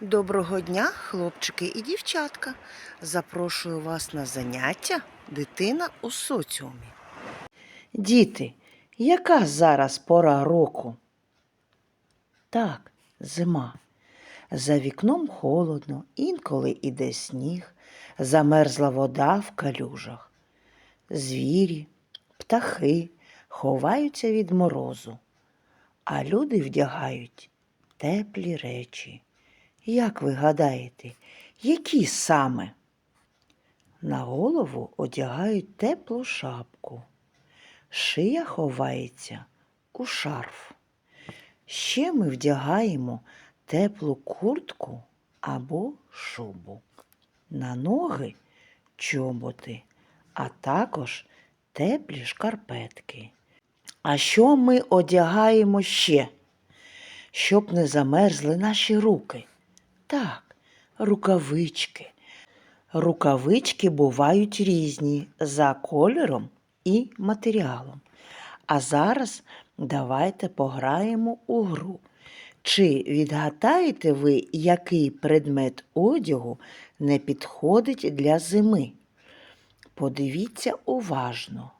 Доброго дня, хлопчики і дівчатка. Запрошую вас на заняття Дитина у соціумі. Діти, яка зараз пора року? Так, зима. За вікном холодно, інколи іде сніг, замерзла вода в калюжах. Звірі, птахи ховаються від морозу, а люди вдягають теплі речі. Як ви гадаєте, які саме? На голову одягають теплу шапку, шия ховається у шарф. Ще ми вдягаємо теплу куртку або шубу. На ноги чоботи, а також теплі шкарпетки. А що ми одягаємо ще? щоб не замерзли наші руки. Так, рукавички. Рукавички бувають різні за кольором і матеріалом. А зараз давайте пограємо у гру. Чи відгадаєте ви, який предмет одягу не підходить для зими? Подивіться уважно,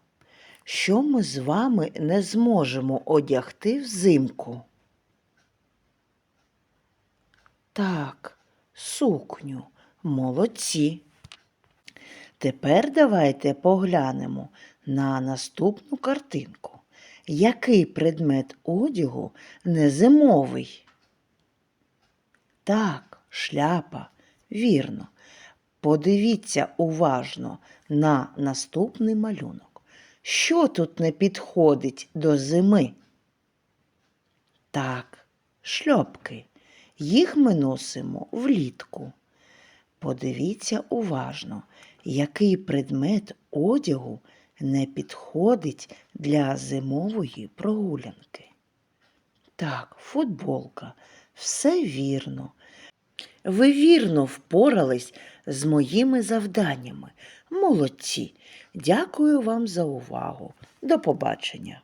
що ми з вами не зможемо одягти взимку. Так, сукню. Молодці. Тепер давайте поглянемо на наступну картинку. Який предмет одягу не зимовий? Так, шляпа, вірно. Подивіться уважно на наступний малюнок. Що тут не підходить до зими? Так, шльопки. Їх ми носимо влітку. Подивіться уважно, який предмет одягу не підходить для зимової прогулянки. Так, футболка, все вірно. Ви вірно впорались з моїми завданнями. Молодці. Дякую вам за увагу. До побачення.